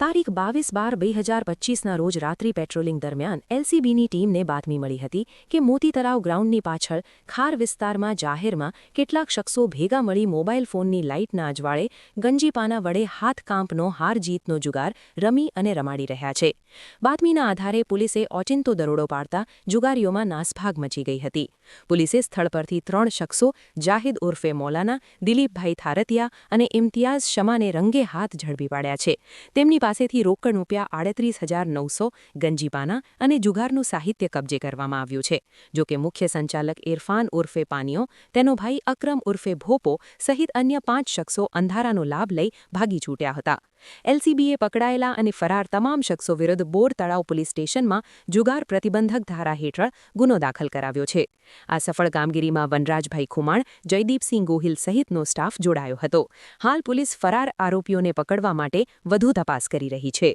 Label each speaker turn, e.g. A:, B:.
A: તારીખ બાવીસ બાર બે હજાર પચીસના રોજ રાત્રિ પેટ્રોલિંગ દરમિયાન એલસીબીની ટીમને બાતમી મળી હતી કે મોતી તરાવ ગ્રાઉન્ડની પાછળ ખાર વિસ્તારમાં જાહેરમાં કેટલાક શખ્સો ભેગા મળી મોબાઈલ ફોનની લાઇટના અજવાળે ગંજીપાના વડે હાથકાંપનો હાર જીતનો જુગાર રમી અને રમાડી રહ્યા છે. બાતમીના આધારે પોલીસે ઓચિંતો દરોડો પાડતા જુગારીઓમાં નાસભાગ મચી ગઈ હતી. પોલીસે સ્થળ પરથી ત્રણ શખ્સો જાહિદ ઉર્ફે મૌલાના, દિલીપભાઈ થારતિયા અને ઇમ્તિયાઝ શમાને રંગે હાથ ઝડપી પાડ્યા છે. તેમની પાસેથી રોકડ રૂપિયા આડત્રીસ હજાર નવસો ગંજીપાના અને જુગારનું સાહિત્ય કબજે કરવામાં આવ્યું છે. જોકે મુખ્ય સંચાલક ઇરફાન ઉર્ફે પાનીઓ, તેનો ભાઈ અક્રમ ઉર્ફે ભોપો સહિત અન્ય પાંચ શખ્સો અંધારાનો લાભ લઈ ભાગી છૂટ્યા હતા. એલસીબીએ પકડાયેલા અને ફરાર તમામ શખ્સો વિરુદ્ધ બોર તળાવ પોલીસ સ્ટેશનમાં જુગાર પ્રતિબંધક ધારા હેઠળ ગુનો દાખલ કરાવ્યો છે. આ સફળ કામગીરીમાં વનરાજભાઈ ખુમાણ, જયદીપસિંહ ગોહિલ સહિતનો સ્ટાફ જોડાયો હતો. હાલ પોલીસ ફરાર આરોપીઓને પકડવા માટે વધુ તપાસ કરી રહી છે.